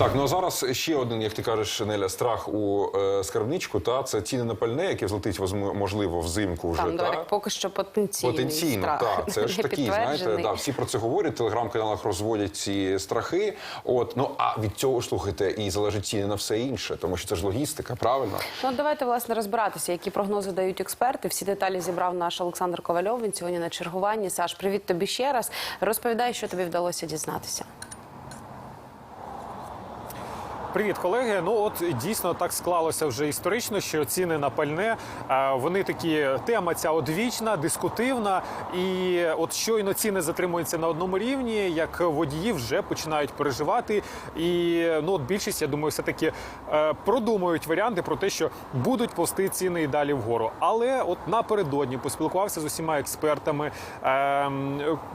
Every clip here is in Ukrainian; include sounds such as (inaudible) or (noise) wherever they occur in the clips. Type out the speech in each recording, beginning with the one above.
Так, ну а зараз ще один, як ти кажеш, Неля, страх у е, скарбничку. Та це ціни на пальне, яке злетить возм- можливо взимку вже. Там та? так поки що потенційний Потенційно, страх. так. Це ж (laughs) такі, знаєте, да, всі про це говорять, в телеграм-каналах розводять ці страхи. От, ну а від цього слухайте, і залежить ціни на все інше, тому що це ж логістика, правильно? Ну, давайте власне розбиратися, які прогнози дають експерти. Всі деталі зібрав наш Олександр Ковальов. Він сьогодні на чергуванні. Саш, привіт тобі ще раз. Розповідай, що тобі вдалося дізнатися. Привіт, колеги. Ну от дійсно так склалося вже історично, що ціни на пальне е, вони такі тема ця одвічна, дискутивна. І от щойно ціни затримуються на одному рівні, як водії вже починають переживати. І ну от більшість, я думаю, все таки е, продумують варіанти про те, що будуть повсти ціни і далі вгору. Але от напередодні поспілкувався з усіма експертами, е,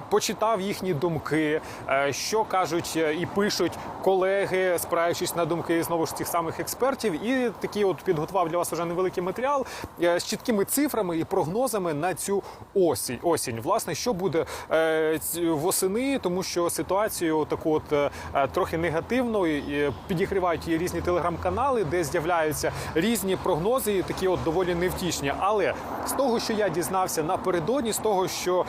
почитав їхні думки, е, що кажуть і пишуть колеги, спираючись на думки знову ж цих самих експертів, і такий от підготував для вас уже невеликий матеріал е, з чіткими цифрами і прогнозами на цю осінь. Осінь, власне, що буде е, восени, тому що ситуацію таку от е, трохи негативно підігрівають її різні телеграм-канали, де з'являються різні прогнози, і такі от доволі невтішні. Але з того, що я дізнався напередодні, з того, що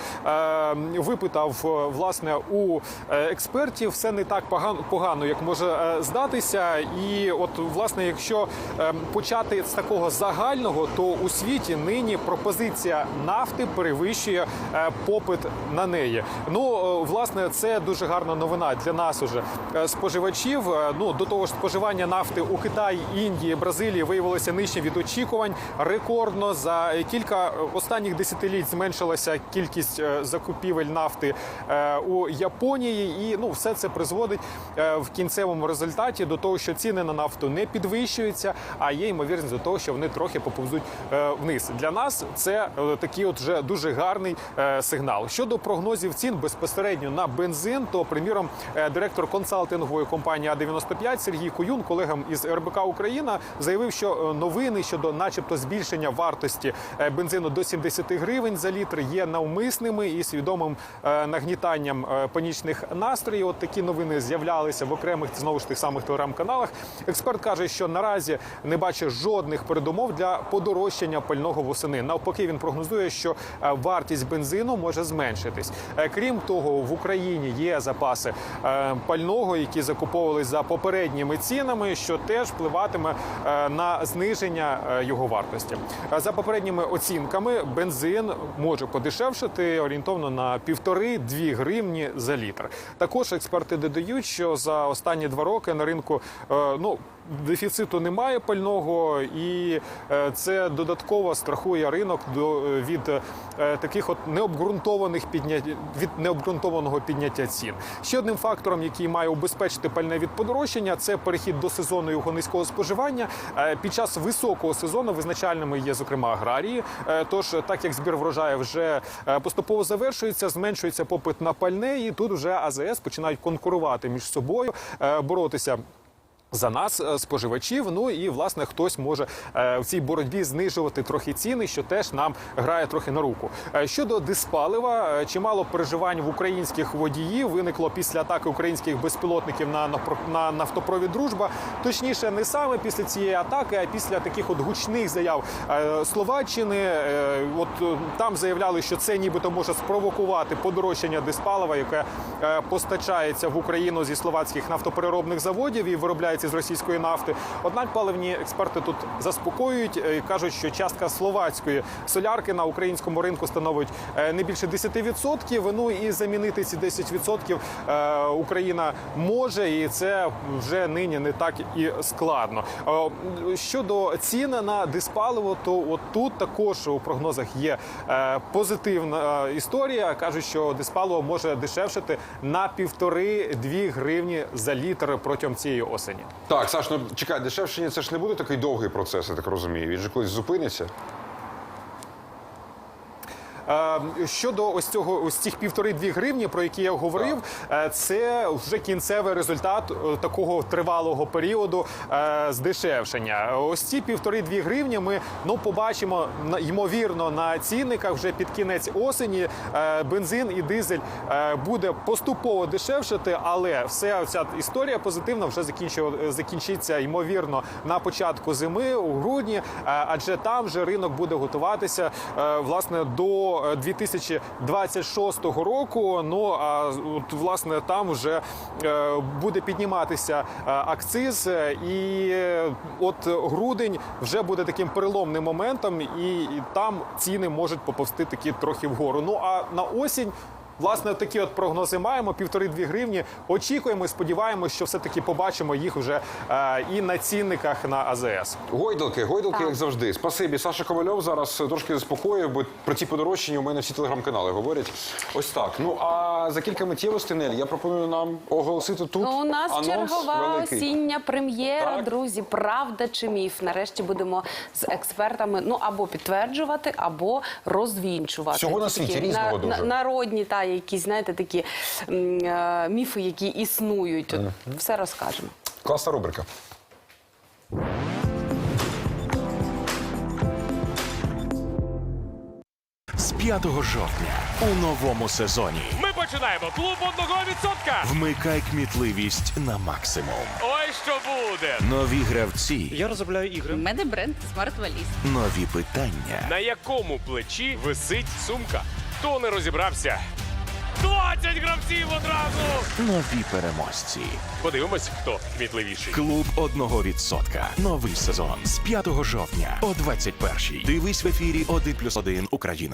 випитав власне у експертів, все не так погано, як може здатися. І от власне, якщо е, почати з такого загального, то у світі нині пропозиція нафти перевищує е, попит на неї. Ну е, власне, це дуже гарна новина для нас, уже е, споживачів. Ну до того ж, споживання нафти у Китаї, Індії, Бразилії виявилося нижче від очікувань. Рекордно за кілька останніх десятиліть зменшилася кількість закупівель нафти у Японії, і ну все це призводить в кінцевому результаті до того, що ціни на нафту не підвищуються, а є ймовірність до того, що вони трохи поповзуть е, вниз. Для нас це е, такий от вже дуже гарний е, сигнал. Щодо прогнозів цін безпосередньо на бензин, то приміром директор консалтингової компанії А95 Сергій Куюн, колегам із РБК Україна, заявив, що новини щодо, начебто, збільшення вартості бензину до 70 гривень за літр є навмисними і свідомим нагнітанням панічних настроїв. От такі новини з'являлися в окремих знову ж тих самих телеграм-каналах. Експерт каже, що наразі не бачить жодних передумов для подорожчання пального восени. Навпаки, він прогнозує, що е, вартість бензину може зменшитись. Е, Крім того, в Україні є запаси е, пального, які закуповувались за попередніми цінами, що теж впливатиме на зниження його вартості. За попередніми оцінками, бензин може подешевшити орієнтовно на півтори-дві гривні за літр. Також експерти додають, що за останні два роки на ринку ну. Дефіциту немає пального, і е, це додатково страхує ринок до від е, таких от необґрунтованих піднять від необґрунтованого підняття цін. Ще одним фактором, який має убезпечити пальне від подорожчання, це перехід до сезону його низького споживання. Е, Під час високого сезону визначальними є зокрема аграрії. Е, Тож, так як збір врожаю вже е, поступово завершується, зменшується попит на пальне, і тут вже АЗС починають конкурувати між собою, е, боротися. За нас, е, споживачів, ну і власне хтось може е, в цій боротьбі знижувати трохи ціни, що теж нам грає трохи на руку. Е, Щодо диспалива, чимало переживань в українських водіїв виникло після атаки українських безпілотників на на нафтопровід Дружба. Точніше, не саме після цієї атаки, а після таких от гучних заяв Словаччини. От там заявляли, що це нібито може спровокувати подорожчання диспалива, яке постачається в Україну зі словацьких нафтопереробних заводів і виробляється з російської нафти. Однак паливні експерти тут заспокоюють е, і кажуть, що частка словацької солярки на українському ринку становить е, не більше 10%. Ну і замінити ці 10% е, Україна може, і це вже нині не так і складно. Щодо цін на диспаливо, то от тут також у прогнозах є позитивна історія. кажуть, що диспаливо може дешевшити на півтори-дві гривні за літр протягом цієї осені. Так, Саш, ну чекай, дешевшення це ж не буде такий довгий процес, я так розумію. Він же колись зупиниться. Е, щодо ось цього, ось цих півтори-дві гривні, про які я говорив, е, це вже кінцевий результат е, такого тривалого періоду здешевшення. Ось ці півтори-дві гривні ми ну побачимо ймовірно на цінниках вже під кінець осені. Бензин і дизель буде поступово дешевшати, але вся ця історія позитивна вже закінчиться ймовірно на початку зими у грудні, адже там вже ринок буде готуватися власне до е, 2026 року. Ну а от власне там вже е, буде підніматися е, акциз, і от грудень вже буде таким переломним моментом, і, і там ціни можуть поповзти такі трохи вгору. Ну а на осінь. Власне, такі от прогнози маємо півтори-дві гривні. Очікуємо і сподіваємося, що все-таки побачимо їх вже е, і на цінниках на АЗС. Гойдалки, гойдалки, Так. як завжди. Спасибі. Саша Ковальов зараз трошки заспокоїв, бо про ці подорожчання у мене всі телеграм-канали говорять. Ось так. Ну а за кілька миттєвостей, Нель, я пропоную нам оголосити тут. Ну, у нас анонс чергова великий. осіння прем'єра, Так. друзі. Правда чи міф? Нарешті будемо з експертами ну або підтверджувати, або розвінчувати. Всього на світі, різного дуже. народні та якісь, знаєте, такі м, е, міфи, які існують. От Все розкажемо. Класна рубрика. з 5 жовтня у новому сезоні. Ми починаємо клуб одного відсотка. Вмикай кмітливість на максимум. Ой, що буде? Нові гравці, Я розробляю ігри. У мене бренд Smart Valise. нові питання, На якому плечі висить сумка? Хто не розібрався? 20 гравців одразу. нові переможці. Подивимось, хто кмітливіший. Клуб одного відсотка. Новий сезон з 5 жовтня о 21-й. Дивись в ефірі 1+,1 Україна.